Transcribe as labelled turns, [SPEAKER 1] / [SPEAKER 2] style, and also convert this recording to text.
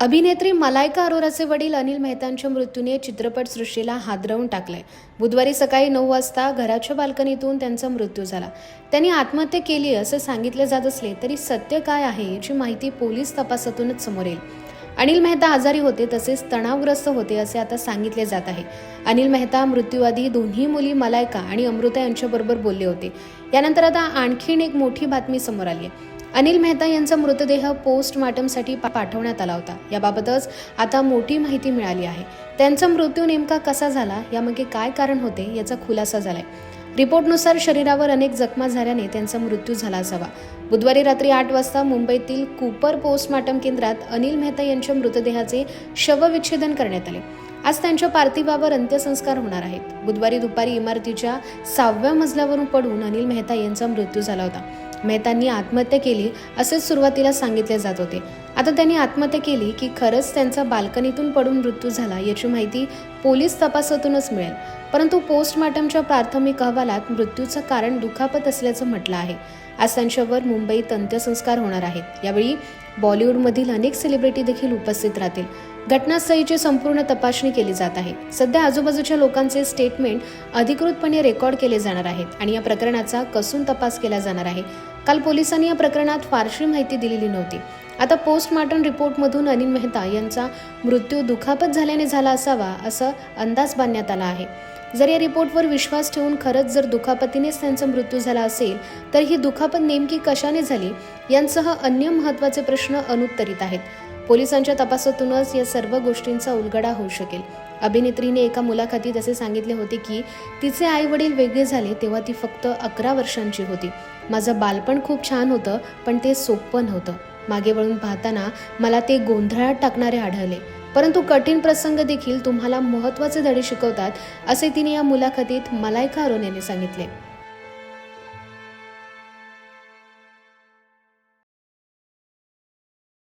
[SPEAKER 1] अभिनेत्री मलायका अरोराचे वडील अनिल मेहतांच्या मृत्यूने चित्रपटसृष्टीला हादरवून टाकलंय. बुधवारी सकाळी नऊ वाजता घराच्या बाल्कनीतून त्यांचा मृत्यू झाला. त्यांनी आत्महत्या केली असं सांगितले जात असले तरी सत्य काय आहे याची माहिती पोलीस तपासातूनच समोर येईल. अनिल मेहता आजारी होते तसेच तणावग्रस्त होते असे आता सांगितले जात आहे. अनिल मेहता मृत्यूआधी दोन्ही मुली मलायका आणि अमृता यांच्याबरोबर बोलले होते. यानंतर आता आणखीन एक मोठी बातमी समोर आली आहे. अनिल मेहता यांचा मृतदेह पोस्टमार्टमसाठी पा- पाठवण्यात आला होता. याबाबतच आता मोठी माहिती मिळाली आहे. त्यांचा मृत्यू नेमका कसा झाला? यामागे काय कारण होते? याचा खुलासा झालाय. रिपोर्टनुसार शरीरावर अनेक जखमा झाल्याने त्यांचा मृत्यू झाला असावा. बुधवारी रात्री आठ वाजता मुंबईतील कूपर पोस्टमार्टम केंद्रात अनिल मेहता यांच्या मृतदेहाचे शवविच्छेदन करण्यात आले. आज त्यांच्या पार्थिवावर अंत्यसंस्कार होणार आहेत. बुधवारी दुपारी इमारतीच्या सहाव्या मजल्यावरून पडून अनिल मेहता यांचा मृत्यू झाला होता. मेहतांनी आत्महत्या केली असेच सुरुवातीला सांगितले जात होते. आता त्यांनी आत्महत्या केली की खरंच त्यांचा बाल्कनीतून पडून मृत्यू झाला याची माहिती पोलीस तपासातूनच मिळेल. परंतु पोस्टमॉर्टमच्या प्राथमिक अहवालात मृत्यूचं कारण दुखापत असल्याचं म्हटलं आहे. आज त्यांच्यावर मुंबईत अंत्यसंस्कार होणार आहेत. यावेळी बॉलिवूडमधील अनेक सेलिब्रिटी देखील उपस्थित राहतील. घटनास्थळीची संपूर्ण तपासणी केली जात आहे. सध्या आजूबाजूच्या लोकांचे स्टेटमेंट अधिकृतपणे रेकॉर्ड केले जाणार आहेत आणि या प्रकरणाचा कसून तपास केला जाणार आहे. काल पोलिसांनी या प्रकरणात फारशी माहिती दिलेली नव्हती. आता पोस्टमार्टम रिपोर्टमधून अनिल मेहता यांचा मृत्यू दुखापत झाल्याने झाला असावा असं अंदाज बांधण्यात आला आहे. जर या रिपोर्टवर विश्वास ठेवून खरंच जर दुखापतीनेच त्यांचा मृत्यू झाला असेल तर ही दुखापत नेमकी कशाने झाली? यांसह अन्य महत्त्वाचे प्रश्न अनुत्तरित आहेत. पोलिसांच्या तपासातूनच या सर्व गोष्टींचा उलगडा होऊ शकेल. अभिनेत्रीने एका मुलाखतीत असे सांगितले होते की तिचे आई वडील वेगळे झाले तेव्हा ती फक्त अकरा वर्षांची होती. माझं बालपण खूप छान होतं पण ते सोपं नव्हतं. मागे वळून पाहताना मला ते गोंधळात टाकणारे आढळले. परंतु कठीण प्रसंग देखील तुम्हाला महत्त्वाचे धडे शिकवतात असे तिने या मुलाखतीत मलायका अरोन यांनी सांगितले.